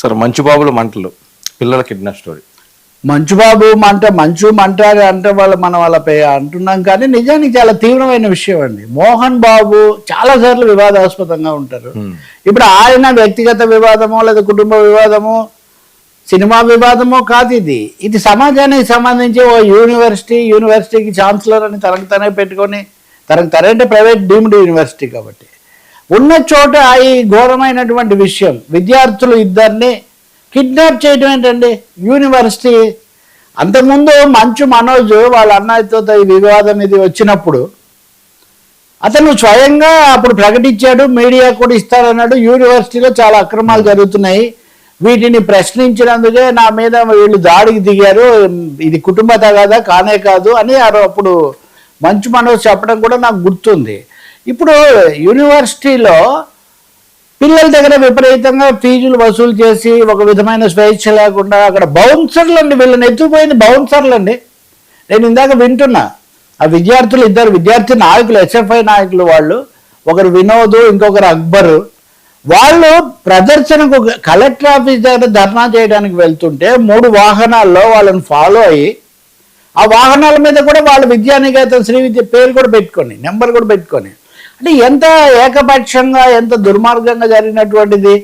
Sir మంచుబాబుల మంటలు పిల్లల kidnap story. మంచుబాబు మంట మంచు మంట అంటే వాళ్ళ మనం వాళ్ళపై అంటున్నాం కానీ నిజానికి చాలా తీవ్రమైన విషయం అండి. మోహన్ బాబు చాలా సార్లు వివాదాస్పదంగా ఉంటారు. ఇప్పుడు ఆయన వ్యక్తిగత వివాదమో లేదా కుటుంబ వివాదమో సినిమా వివాదమో కాదు ఇది. ఇది సమాజానికి సంబంధించి ఓ యూనివర్సిటీ యూనివర్సిటీకి ఛాన్సలర్ అని తనకు తనే పెట్టుకొని తనకు తనే అంటే ప్రైవేట్ డీమ్డ్ యూనివర్సిటీ కాబట్టి. ఉన్న చోట ఈ ఘోరమైనటువంటి విషయం విద్యార్థులు ఇద్దరిని కిడ్నాప్ చేయడం ఏంటండి? యూనివర్సిటీ అంతకుముందు మంచు మనోజ్ వాళ్ళ అన్నయ్యతో ఈ వివాదం ఇది వచ్చినప్పుడు అతను స్వయంగా అప్పుడు ప్రకటించాడు మీడియా కూడా ఇస్తారన్నాడు. యూనివర్సిటీలో చాలా అక్రమాలు జరుగుతున్నాయి. వీటిని ప్రశ్నించినందుకే నా మీద వీళ్ళు దాడికి దిగారు. ఇది కుటుంబ తగాదా? కానే కాదు అని అప్పుడు మంచు మనోజ్ చెప్పడం కూడా నాకు గుర్తుంది. ఇప్పుడు యూనివర్సిటీలో పిల్లల దగ్గర విపరీతంగా ఫీజులు వసూలు చేసి ఒక విధమైన స్వేచ్ఛ లేకుండా అక్కడ బౌన్సర్లు అండి వీళ్ళని ఎత్తుకుపోయింది బౌన్సర్లు అండి నేను ఇందాక వింటున్నా ఆ విద్యార్థులు ఇద్దరు విద్యార్థి నాయకులు ఎస్ఎఫ్ఐ నాయకులు వాళ్ళు ఒకరు వినోద్ ఇంకొకరు అక్బరు. వాళ్ళు ప్రదర్శనకు కలెక్టర్ ఆఫీస్ దగ్గర ధర్నా చేయడానికి వెళ్తుంటే మూడు వాహనాల్లో వాళ్ళని ఫాలో అయ్యి ఆ వాహనాల మీద కూడా వాళ్ళ విద్యానికేతన్ శ్రీ విద్య పేరు కూడా పెట్టుకొని నెంబర్ కూడా పెట్టుకొని అంటే ఎంత ఏకపక్షంగా ఎంత దుర్మార్గంగా జరిగినటువంటిది?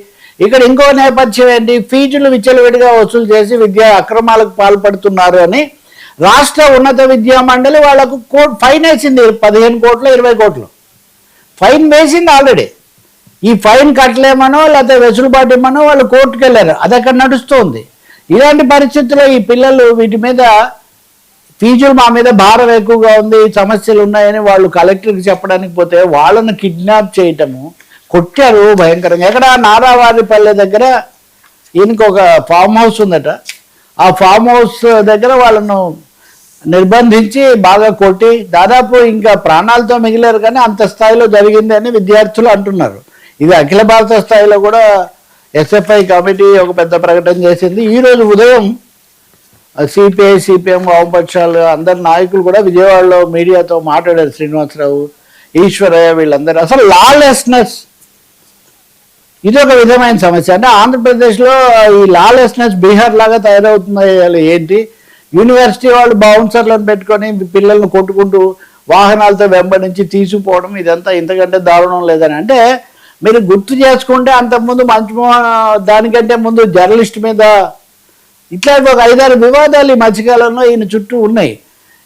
ఇక్కడ ఇంకో నేపథ్యం ఏంటి? ఫీజులు విచ్చలవిడిగా వసూలు చేసి విద్యా అక్రమాలకు పాల్పడుతున్నారు అని రాష్ట్ర ఉన్నత విద్యా మండలి వాళ్ళకు కోట్ ఫైన్ వేసింది పదిహేను కోట్లు ఇరవై కోట్లు. ఫైన్ వేసింది ఆల్రెడీ. ఈ ఫైన్ కట్టలేమనో లేకపోతే వెసులుబాటు ఇమ్మనో వాళ్ళు కోర్టుకు వెళ్ళారు అది అక్కడ నడుస్తుంది. ఇలాంటి పరిస్థితుల్లో ఈ పిల్లలు వీటి మీద ఫీజులు మా మీద భారం ఎక్కువగా ఉంది సమస్యలు ఉన్నాయని వాళ్ళు కలెక్టర్కి చెప్పడానికి పోతే వాళ్ళను కిడ్నాప్ చేయటము కొట్టారు భయంకరంగా. ఎక్కడ నారావారిపల్లె దగ్గర ఈయనకు ఒక ఫామ్ హౌస్ ఉందట. ఆ ఫామ్ హౌస్ దగ్గర వాళ్ళను నిర్బంధించి బాగా కొట్టి దాదాపు ఇంకా ప్రాణాలతో మిగిలారు కానీ అంత స్థాయిలో జరిగింది అని విద్యార్థులు అంటున్నారు. ఇది అఖిల భారత స్థాయిలో కూడా ఎస్ఎఫ్ఐ కమిటీ ఒక పెద్ద ప్రకటన చేసింది. ఈ రోజు ఉదయం సిపిఐ సిపిఎం వామపక్షాలు అందరి నాయకులు కూడా విజయవాడలో మీడియాతో మాట్లాడారు శ్రీనివాసరావు ఈశ్వరయ్య వీళ్ళందరూ. అసలు లాలెస్నెస్ ఇది ఒక విధమైన సమస్య. అంటే ఆంధ్రప్రదేశ్లో ఈ లాలెస్నెస్ బీహార్ లాగా తయారవుతున్నాయి. ఏంటి? యూనివర్సిటీ వాళ్ళు బౌన్సర్లను పెట్టుకొని పిల్లల్ని కొట్టుకుంటూ వాహనాలతో వెంబడించి తీసుకుపోవడం ఇదంతా ఇంతకంటే దారుణం లేదని. అంటే మీరు గుర్తు చేసుకుంటే అంతకుముందు మంచి దానికంటే ముందు జర్నలిస్ట్ మీద ఇట్లా ఒక ఐదారు వివాదాలు ఈ మధ్యకాలంలో ఈయన చుట్టూ ఉన్నాయి.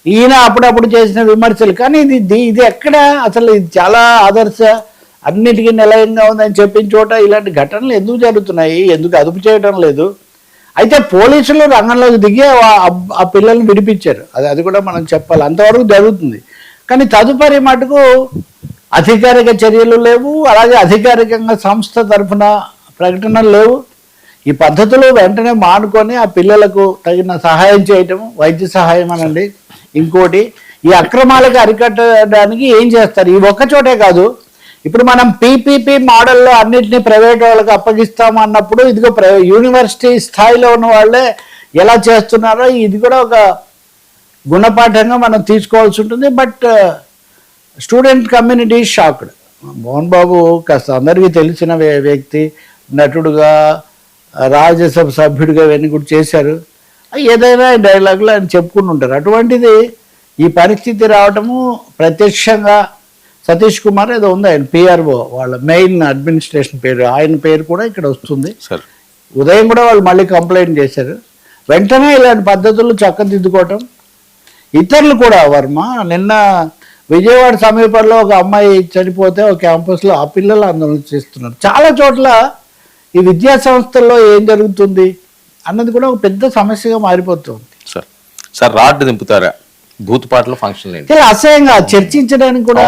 ఈయన అప్పుడప్పుడు చేసిన విమర్శలు కానీ ఇది ఇది- ఎక్కడ? అసలు ఇది చాలా ఆదర్శ అన్నిటికీ నిలయంగా ఉందని చెప్పిన చోట ఇలాంటి ఘటనలు ఎందుకు జరుగుతున్నాయి? ఎందుకు అదుపు చేయడం లేదు? అయితే పోలీసులు రంగంలోకి దిగి ఆ- ఆ పిల్లల్ని విడిపించారు. అది అది కూడా మనం చెప్పాలి. అంతవరకు జరుగుతుంది. కానీ తదుపరి మటుకు అధికారిక చర్యలు లేవు. అలాగే అధికారికంగా సంస్థ తరఫున ప్రకటనలు లేవు. ఈ పద్ధతులు వెంటనే మానుకొని ఆ పిల్లలకు తగిన సహాయం చేయటం వైద్య సహాయం అనండి. ఇంకోటి ఈ అక్రమాలకు అరికట్టడానికి ఏం చేస్తారు? ఈ ఒక్క చోటే కాదు. ఇప్పుడు మనం పీపీపీ మోడల్లో అన్నింటినీ ప్రైవేట్ వాళ్ళకి అప్పగిస్తాము అన్నప్పుడు ఇదిగో యూనివర్సిటీ స్థాయిలో ఉన్న వాళ్ళే ఎలా చేస్తున్నారో ఇది కూడా ఒక గుణపాఠంగా మనం తీసుకోవాల్సి ఉంటుంది. But student community shocked. Mohan Babu కాస్త అందరికీ తెలిసిన వ్య- వ్యక్తి నటుడుగా రాజ్యసభ సభ్యుడిగా ఇవన్నీ కూడా చేశారు. ఏదైనా డైలాగులు ఆయన చెప్పుకుని ఉంటారు. అటువంటిది ఈ పరిస్థితి రావటము ప్రత్యక్షంగా సతీష్ కుమార్ ఏదో ఉంది. ఆయన పిఆర్ఓ వాళ్ళ మెయిన్ అడ్మినిస్ట్రేషన్ పేరు. ఆయన పేరు కూడా ఇక్కడ వస్తుంది. సార్. ఉదయం కూడా వాళ్ళు మళ్ళీ కంప్లైంట్ చేశారు. వెంటనే ఇలాంటి పద్ధతులు చక్కదిద్దుకోవటం. ఇతరులు కూడా వర్మ నిన్న విజయవాడ సమీపంలో ఒక అమ్మాయి చనిపోతే ఒక క్యాంపస్లో ఆ పిల్లలు ఆందోళన చేస్తున్నారు. చాలా చోట్ల ఈ విద్యా సంస్థల్లో ఏం జరుగుతుంది అన్నది కూడా ఒక పెద్ద సమస్యగా మారిపోతుంది సార్ సార్ రాడ్ దింపుతారా బూత్ పాటలో ఫంక్షన్ అసహ్యంగా చర్చించడానికి కూడా